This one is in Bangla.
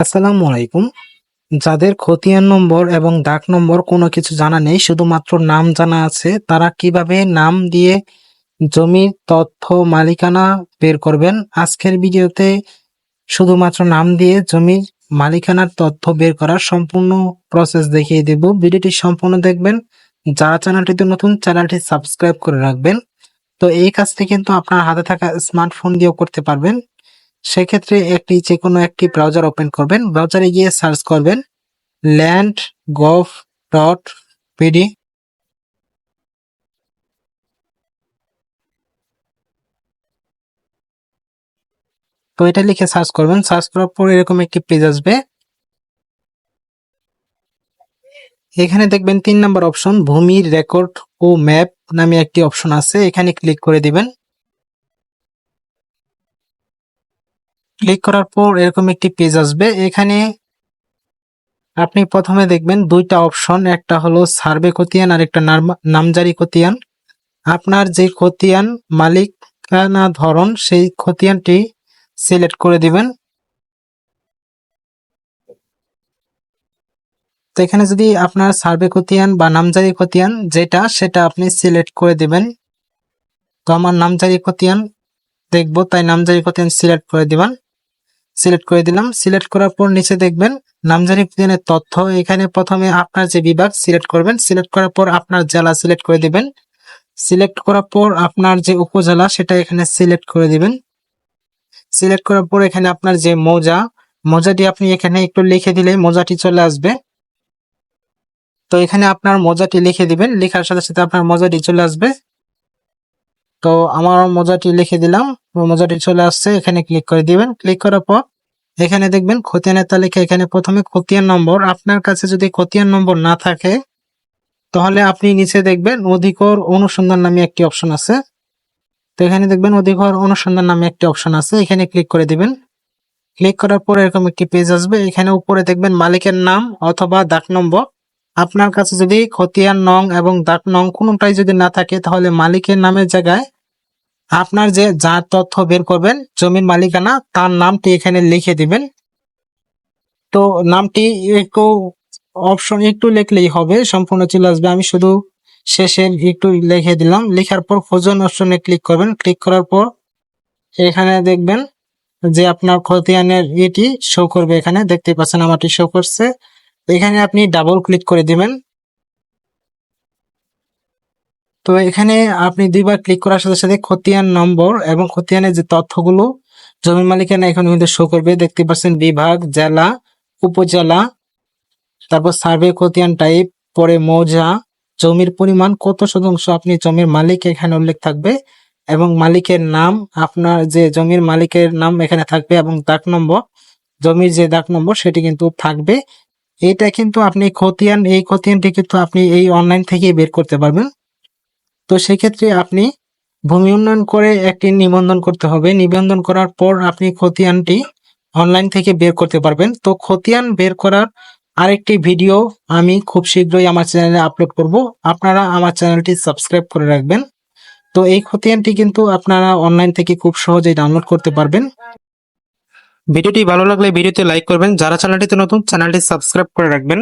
আসসালামু আলাইকুম। যাদের খতিয়ান নম্বর এবং ডাক নম্বর কোনো কিছু জানা নেই, শুধুমাত্র নাম জানা আছে, তারা কীভাবে নাম দিয়ে জমির তথ্য মালিকানা বের করবেন? আজকের ভিডিওতে শুধুমাত্র নাম দিয়ে জমির মালিকানার তথ্য বের করার সম্পূর্ণ প্রসেস দেখিয়ে দেব। ভিডিওটি সম্পূর্ণ দেখবেন। যারা চ্যানেলটিতে নতুন, চ্যানেলটি সাবস্ক্রাইব করে রাখবেন। তো এই কাজটি কিন্তু আপনার হাতে থাকা স্মার্টফোন দিয়েও করতে পারবেন। সেক্ষেত্রে একটি যে কোনো একটি ব্রাউজার ওপেন করবেন। ব্রাউজারে গিয়ে সার্চ করবেন ল্যান্ড গভ ডট পিডি তো এটা লিখে সার্চ করবেন। সার্চ করার পর এরকম একটি পেজ আসবে। এখানে দেখবেন তিন নম্বর অপশন ভূমির রেকর্ড ও ম্যাপ নামে একটি অপশন আছে। এখানে ক্লিক করে দিবেন। ক্লিক করার পর এরকম একটি পেজ আসবে। এখানে আপনি প্রথমে দেখবেন দুইটা অপশন একটা হলো সার্ভে খতিয়ান আর একটা নাম- নামজারি খতিয়ান। আপনার যে খতিয়ান মালিকানা ধরন, সেই খতিয়ানটি সিলেক্ট করে দিবেন। তো এখানে যদি আপনার সার্ভে খতিয়ান বা নামজারি খতিয়ান যেটা, সেটা আপনি সিলেক্ট করে দিবেন। তো আমার নামজারি খতিয়ান দেখব, তাই নামজারি খতিয়ান সিলেক্ট করে দিবেন। সিলেক্ট করে দিলাম। সিলেক্ট করার পর নিচে দেখবেন নামজারি খতিয়ানের তথ্য। এখানে প্রথমে আপনার যে বিভাগ সিলেক্ট করবেন। সিলেক্ট করার পর আপনার জেলা সিলেক্ট করে দিবেন। সিলেক্ট করার পর আপনার যে উপজেলা, সেটা এখানে সিলেক্ট করে দিবেন। সিলেক্ট করার পর এখানে আপনার যে মৌজা, মৌজাটি আপনি এখানে একটু লিখে দিলে মৌজাটি চলে আসবে। তো এখানে আপনার মজাটি লিখে দিবেন। লেখার সাথে সাথে আপনার মজাটি চলে আসবে। তো আমার মজাটি লিখে দিলাম। মজাটি চলে আসছে, এখানে ক্লিক করে দিবেন। ক্লিক করার পর এখানে দেখবেন খতিয়ানের তালিকা। এখানে প্রথমে খতিয়ান নম্বর। আপনার কাছে যদি খতিয়ান নম্বর না থাকে, তাহলে আপনি নিচে দেখবেন অধিকর অনুসন্ধান নামে একটি অপশন আছে। তো এখানে দেখবেন অধিকর অনুসন্ধান নামে একটি অপশন আছে। এখানে ক্লিক করে দিবেন। ক্লিক করার পর এরকম একটি পেজ আসবে। এখানে উপরে দেখবেন মালিকের নাম অথবা ডাক নম্বর। আপনার কাছে যদি খতিয়ান নং এবং ডাক নং কোনোটাই যদি না থাকে, তাহলে মালিকের নামের জায়গায় আপনার যে যার তথ্য বের করবেন জমির মালিকানা, তার নামটি এখানে লিখে দিবেন। তো নামটি একটু অপশন একটু লিখলেই হবে, সম্পূর্ণ চলে আসবে। আমি শুধু শেষের একটু লিখে দিলাম। লেখার পর খোঁজন অপশনে ক্লিক করবেন। ক্লিক করার পর এখানে দেখবেন যে আপনার খতিয়ানের এটি শো করবে এখানে। দেখতে পাচ্ছেন আমারটি শো করছে। এখানে আপনি ডাবল ক্লিক করে দিবেন। তো এখানে আপনি দুইবার ক্লিক করার সাথে সাথে খতিয়ান নম্বর এবং খতিয়ানের যে তথ্যগুলো জমি মালিকানা এখন কিন্তু শো করবে। দেখতে পাচ্ছেন বিভাগ, জেলা, উপজেলা, তারপর সার্ভে খতিয়ান টাইপ পরে মৌজা, জমির পরিমাণ কত শতাংশ আপনি জমির মালিক এখানে উল্লেখ থাকবে এবং মালিকের নাম, আপনার যে জমির মালিকের নাম এখানে থাকবে এবং দাগ নম্বর, জমির যে দাগ নম্বর সেটি কিন্তু থাকবে। এটা কিন্তু আপনি খতিয়ান, এই খতিয়ানটি কিন্তু আপনি এই অনলাইন থেকে বের করতে পারবেন। তো সেক্ষেত্রে আপনি ভূমি উন্নয়ন করে একটি নিবন্ধন করতে হবে। নিবন্ধন করার পর আপনি খতিয়ানটি অনলাইন থেকে বের করতে পারবেন। তো খতিয়ান বের করার আরেকটি ভিডিও আমি খুব শীঘ্রই আমার চ্যানেলে আপলোড করব। আপনারা আমার চ্যানেলটি সাবস্ক্রাইব করে রাখবেন। তো এই খতিয়ানটি কিন্তু আপনারা অনলাইন থেকে খুব সহজেই ডাউনলোড করতে পারবেন। ভিডিওটি ভালো লাগলে ভিডিওতে লাইক করবেন। যারা চ্যানেলটিতে নতুন চ্যানেলটি সাবস্ক্রাইব করে রাখবেন।